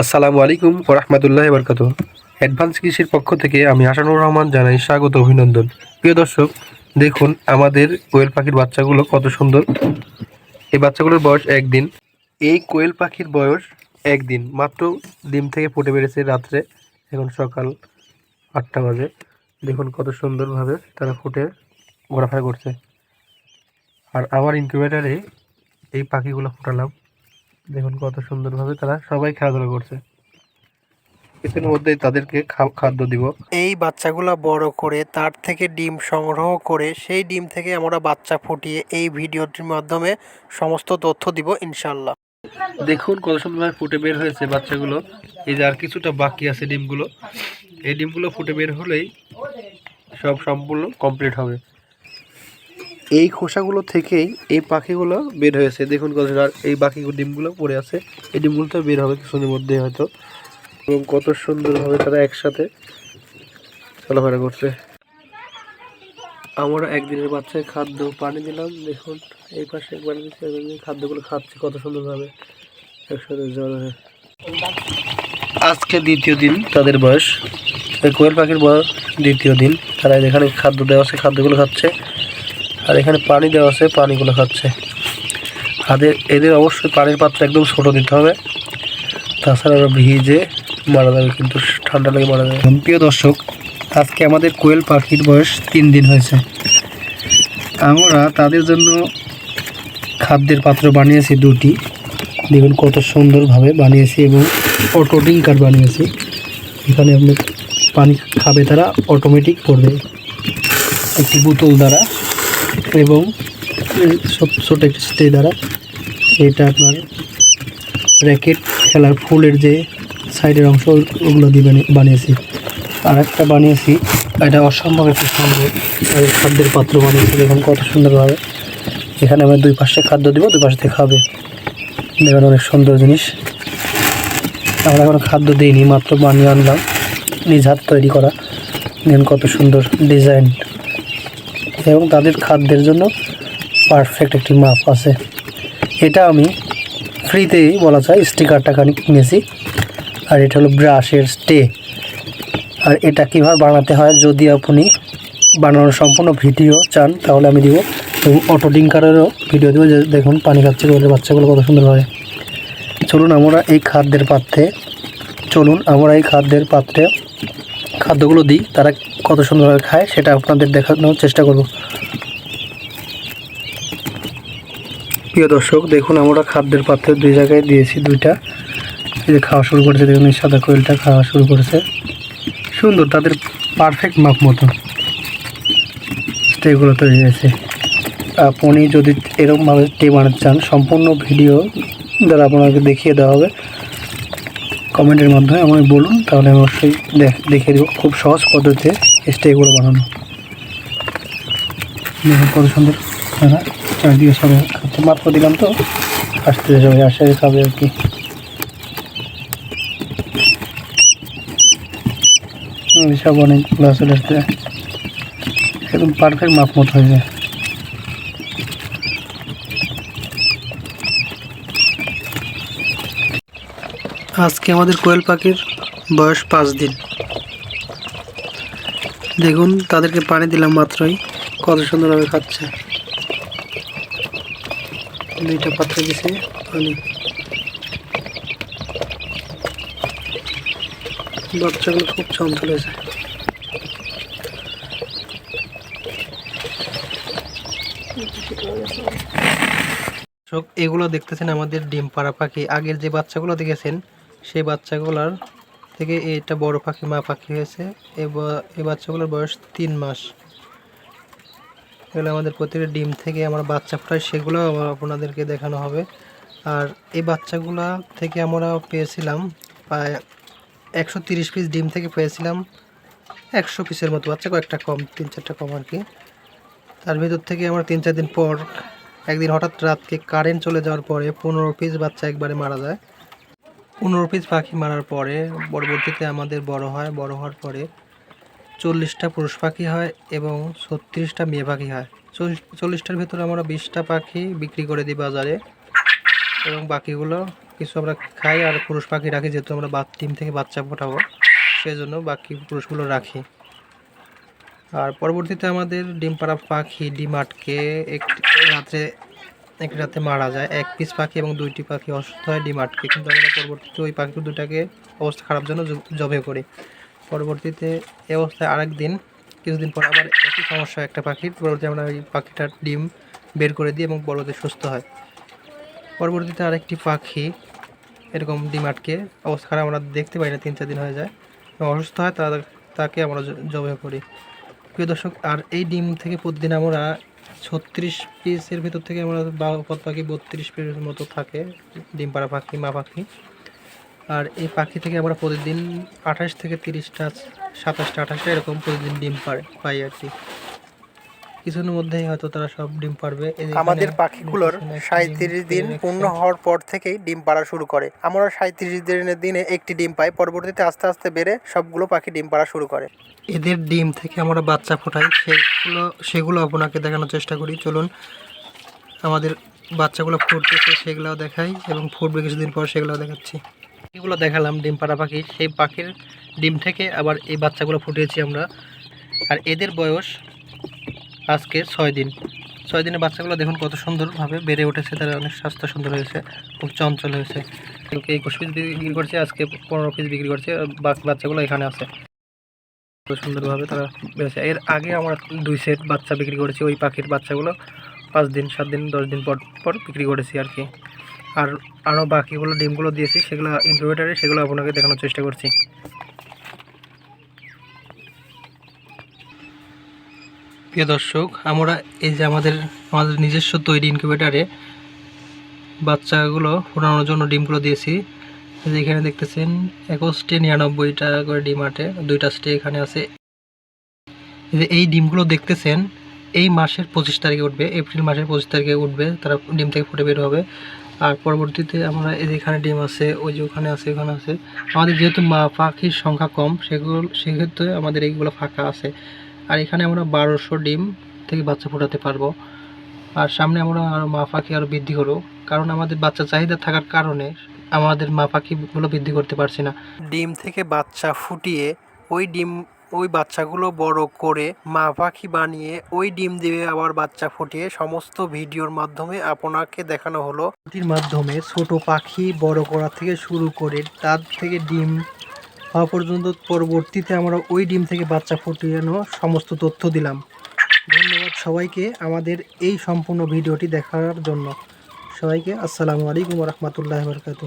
আসসালামু আলাইকুম ওরহমতুল্লাহ বরকাত অ্যাডভান্স কৃষির পক্ষ থেকে আমি হাসানুর রহমান জানাই স্বাগত অভিনন্দন। প্রিয় দর্শক, দেখুন আমাদের কোয়েল পাখির বাচ্চাগুলো কত সুন্দর। এই বাচ্চাগুলোর বয়স একদিন। এই কোয়েল পাখির বয়স একদিন। মাত্র ডিম থেকে ফুটে বেড়েছে রাত্রে, এখন সকাল আটটা বাজে। দেখুন কত সুন্দরভাবে তারা ফুটে ঘোরাফেরা করছে। আর আমার ইনকিউবেটারে এই পাখিগুলো ফুটালাম। দেখুন কত সুন্দরভাবে তারা সবাই খেলাধুলা করছে। কিছুর মধ্যে তাদেরকে খাদ্য দিব। এই বাচ্চাগুলো বড় করে তার থেকে ডিম সংগ্রহ করে সেই ডিম থেকে আমরা বাচ্চা ফুটিয়ে এই ভিডিওটির মাধ্যমে সমস্ত তথ্য দিব ইনশাল্লাহ দেখুন কত সুন্দরভাবে ফুটে বের হয়েছে বাচ্চাগুলো। এই যে আর কিছুটা বাকি আছে ডিমগুলো। এই ডিমগুলো ফুটে বের হলেই সব সম্পূর্ণ কমপ্লিট হবে। এই খোসাগুলো থেকেই এই পাখিগুলো বের হয়েছে। দেখুন কত আর এই বাকি ডিমগুলো পড়ে আছে। এই ডিমগুলো তো বের হবে কিছুদিনের মধ্যে হয়তো। এবং কত সুন্দরভাবে তারা একসাথে চলাফেরা করছে। আমরা একদিনের বাচ্চায় খাদ্য পানি দিলাম। দেখুন, এই পাশে একবার দিচ্ছি খাদ্যগুলো খাচ্ছে কত সুন্দরভাবে। একসাথে জল আজকে দ্বিতীয় দিন তাদের বয়স। কোয়েল পাখির বয়স দ্বিতীয় দিন। তারা এখানে খাদ্য দেওয়া আছে, খাদ্যগুলো খাচ্ছে। আর এখানে পানি দেওয়া আছে, পানিগুলো খাচ্ছে। আদের এদের অবশ্যই পানির পাত্র একদম ছোট দিতে হবে। তাছাড়া ওরা ভিজে মারা যাবে, কিন্তু ঠান্ডা লেগে মারা যাবে। প্রিয় দর্শক, আজকে আমাদের কোয়েল পাখির বয়স তিন দিন হয়েছে। আমরা তাদের জন্য খাদ্যের পাত্র বানিয়েছি দুটি। দেখুন কত সুন্দরভাবে বানিয়েছি এবং অটো ডিঙ্কার বানিয়েছি। এখানে আপনি পানি খাবে তারা, অটোমেটিক পড়বে। একটি বোতল দ্বারা। এবং ছোটো একটি স্টে দ্বারা এটা আপনার র্যাকেট খেলার ফুলের যে সাইডের অংশ ওগুলো দিয়ে বানিয়ে- বানিয়েছি। আর একটা বানিয়েছি, এটা অসম্ভব একটি সুন্দর খাদ্যের পাত্র বানিয়েছি দেখুন কত সুন্দরভাবে। এখানে আমরা দুই পাশে খাদ্য দিব, দুই পাশে খাবে। দেখুন অনেক সুন্দর জিনিস। আমরা এখন খাদ্য দিইনি, মাত্র বানিয়ে আনলাম, নিজ হাত তৈরি করা। দেখুন কত সুন্দর ডিজাইন। এবং তাদের খাদ্যের জন্য পারফেক্ট একটি মাপ আছে। এটা আমি ফ্রিতেই বলা যায় স্টিকারটা খানি কিনেছি। আর এটা হলো ব্রাশের স্টে আর এটা কীভাবে বানাতে হয়, যদি আপনি বানানোর সম্পূর্ণ ভিডিও চান, তাহলে আমি দিব। এবং অটো ডিঙ্কারেরও ভিডিও দেবো। যে দেখুন, পানি খাচ্ছে বলে বাচ্চাগুলো কত সুন্দরভাবে চলুন আমরা এই খাদ্যের পাত্রে, চলুন আমরা এই খাদ্যের পাত্রে খাদ্যগুলো দিই। তারা কত সুন্দরভাবে খায়, সেটা আপনাদের দেখানোর চেষ্টা করব। প্রিয় দর্শক, দেখুন আমরা খাদ্যের পাত্রে দুই জায়গায় দিয়েছি দুইটা। এই যে খাওয়া শুরু করেছে, দেখুন এই সাদা কোয়েলটা খাওয়া শুরু করেছে। সুন্দর, তাদের পারফেক্ট মাপ মতো। স্টেগুলো তৈরি হয়েছে। আপনি যদি এরকমভাবে স্টে বানাতে চান, সম্পূর্ণ ভিডিও দ্বারা আপনাকে দেখিয়ে দেওয়া হবে। কমেন্টের মাধ্যমে আমাকে বলুন, তাহলে অবশ্যই দেখ- দেখিয়ে দেবো। খুব সহজ পদ্ধতিতে। স্টেগুলো বানানো। দেখুন কত সুন্দর তারা চারদিকে সবাই খাচ্ছে মাত্র দিলাম তো। আসতে সবাই আসে খাবে আর কি। সব অনেকগুলো চলে আসছে। একদম পারফেক্ট মাপ মতো হয়ে যায়। আজকে আমাদের কোয়েল পাখির বয়স পাঁচ দিন। দেখুন, তাদেরকে পানি দিলাম মাত্রই। কত সুন্দরভাবে খাচ্ছে। দুইটা পাত্রে দিছে পানি। বাচ্চাগুলো খুব চঞ্চল হয়েছে। এগুলো দেখতেছেন আমাদের ডিম পাড়া পাখি। আগের যে বাচ্চাগুলো দেখেছেন, সেই বাচ্চাগুলোর থেকে এটা বড় পাখি, মা পাখি হয়েছে। এই বাচ্চাগুলোর বয়স তিন মাস। এগুলো আমাদের প্রতিটা ডিম থেকে আমরা বাচ্চা ফোটাই, সেগুলো আপনাদেরকে দেখানো হবে। আর এই বাচ্চাগুলো থেকে আমরা পেয়েছিলাম প্রায় একশো তিরিশ পিস ডিম থেকে পেয়েছিলাম একশো পিসের মতো। বাচ্চা কয়েকটা কম, তিন চারটা কম আর কি। তার ভিতর থেকে আমরা তিন চার দিন পর, একদিন হঠাৎ রাতকে কারেন্ট চলে যাওয়ার পরে পনেরো পিস বাচ্চা একবারে মারা যায়। পনেরো পিস পাখি মারার পরে, পরবর্তীতে আমাদের বড় হয়, বড় হওয়ার পরে চল্লিশটা পুরুষ পাখি হয় এবং ছত্রিশটা মেয়ে পাখি হয়। চল্লিশটার ভিতরে আমরা বিশটা পাখি বিক্রি করে দিই বাজারে এবং বাকিগুলো কিছু আমরা খাই আর পুরুষ পাখি রাখি যেহেতু আমরা বাত ডিম থেকে বাচ্চা ফোটাবো সেই জন্য বাকি পুরুষগুলো রাখি। আর পরবর্তীতে আমাদের ডিম পাড়া পাখি ডিম আটকে, একটি, রাত্রে একটি রাতে মারা যায়। এক পিস পাখি এবং দুইটি পাখি অসুস্থ হয় ডিম আটকে। কিন্তু আমরা পরবর্তীতে ওই পাখি দুটাকে অবস্থা খারাপ জন্য জবে করি। পরবর্তীতে এ অবস্থায় আরেক দিন কিছুদিন পর আবার একই সমস্যা একটা পাখির। পরবর্তী আমরা ওই পাখিটার ডিম বের করে দিই এবং বড়তে সুস্থ হয়। পরবর্তীতে আরেকটি পাখি এরকম ডিম আটকে, অবস্থা খারাপ আমরা দেখতে পাই না, তিন চার দিন হয়ে যায়। এবং অসুস্থ হয় তা তাকে আমরা জবে করি। প্রিয় দর্শক, আর এই ডিম থেকে প্রতিদিন আমরা ছত্রিশ পিসের ভিতর থেকে আমরা বাপত পাখি বত্রিশ পিসের মতো থাকে, ডিম পাড়া পাখি, মা পাখি। আর এই পাখি থেকে আমরা প্রতিদিন আঠাশ থেকে তিরিশটা, সাতাশটা, আঠাশটা এরকম প্রতিদিন ডিম পাড়ে পাই আর কি। কিছুদিনের মধ্যেই হয়তো তারা সব ডিম পারবে। আমাদের পাখিগুলোর সাঁত্রিশ দিন পূর্ণ হওয়ার পর থেকেই ডিম পাড়া শুরু করে। আমরা সাঁত্রিশ দিনের দিনে একটি ডিম পাই পরবর্তীতে আস্তে আস্তে বেড়ে সবগুলো পাখি ডিম পাড়া শুরু করে। এদের ডিম থেকে আমরা বাচ্চা ফোটাই সেগুলো সেগুলো আপনাকে দেখানোর চেষ্টা করি। চলুন আমাদের বাচ্চাগুলো ফুটতেছে সেগুলো দেখাই এবং ফুটবে কিছুদিন পর সেগুলো দেখাচ্ছি। এগুলো দেখালাম ডিম পাড়া পাখি। সেই পাখির ডিম থেকে আবার এই বাচ্চাগুলো ফুটিয়েছি আমরা। আর এদের বয়স আজকে ছয় দিন। ছয় দিনের বাচ্চাগুলো দেখুন কত সুন্দরভাবে বেড়ে উঠেছে, তারা অনেক স্বাস্থ্য সুন্দর হয়েছে, খুব চঞ্চল হয়েছে। একুশ পিস বিক্রি করছে, আজকে পনেরো পিস বিক্রি করছে বাচ্চাগুলো এখানে আছে। খুব সুন্দরভাবে তারা বেড়েছে। এর আগে আমরা দুই সেট বাচ্চা বিক্রি করেছি, ওই পাখির বাচ্চাগুলো পাঁচ দিন, সাত দিন, দশ দিন পর পর বিক্রি করেছি আর কি। আর আরও বাকিগুলো ডিমগুলো দিয়েছি, সেগুলো ইনকিউবেটারে সেগুলো আপনাকে দেখানোর চেষ্টা করছি। প্রিয় দর্শক, আমরা এই যে আমাদের আমাদের নিজস্ব তৈরি ইনকিউবেটারে বাচ্চাগুলো ফোটানোর জন্য ডিমগুলো দিয়েছি। এই যে এখানে দেখতেছেন, একুশটি নিরানব্বই টাকা করে ডিম আটে, দুইটা স্টে এখানে আছে। এই ডিমগুলো দেখতেছেন, এই মাসের পঁচিশ তারিখে উঠবে, এপ্রিল মাসের পঁচিশ তারিখে উঠবে, তারা ডিম থেকে ফুটে বের হবে। আর পরবর্তীতে আমরা এই যে এখানে ডিম আছে, ওই যে ওখানে আছে ওখানে আছে। আমাদের যেহেতু মা পাখির সংখ্যা কম, সেগুলো, সেক্ষেত্রে আমাদের এইগুলো ফাঁকা আছে। আর এখানে আমরা বারোশো ডিম থেকে বাচ্চা ফোটাতে পারব। আর সামনে আমরা আরও মা পাখি আরও বৃদ্ধি করব। কারণ আমাদের বাচ্চা চাহিদা থাকার কারণে আমাদের মা পাখিগুলো বৃদ্ধি করতে পারছি না। ডিম থেকে বাচ্চা ফুটিয়ে ওই ডিম ওই বাচ্চাগুলো বড় করে মা পাখি বানিয়ে ওই ডিম দিয়ে আবার বাচ্চা ফুটিয়ে সমস্ত ভিডিওর মাধ্যমে আপনাকে দেখানো হলো। মাধ্যমে ছোট পাখি বড় করা থেকে শুরু করে তার থেকে ডিম হওয়া পর্যন্ত পরবর্তীতে আমরা ওই ডিম থেকে বাচ্চা ফুটিয়ানো সমস্ত তথ্য দিলাম। ধন্যবাদ সবাইকে আমাদের এই সম্পূর্ণ ভিডিওটি দেখার জন্য। সবাইকে আসসালামু আলাইকুম রহমতুল্লাহ বরকাতু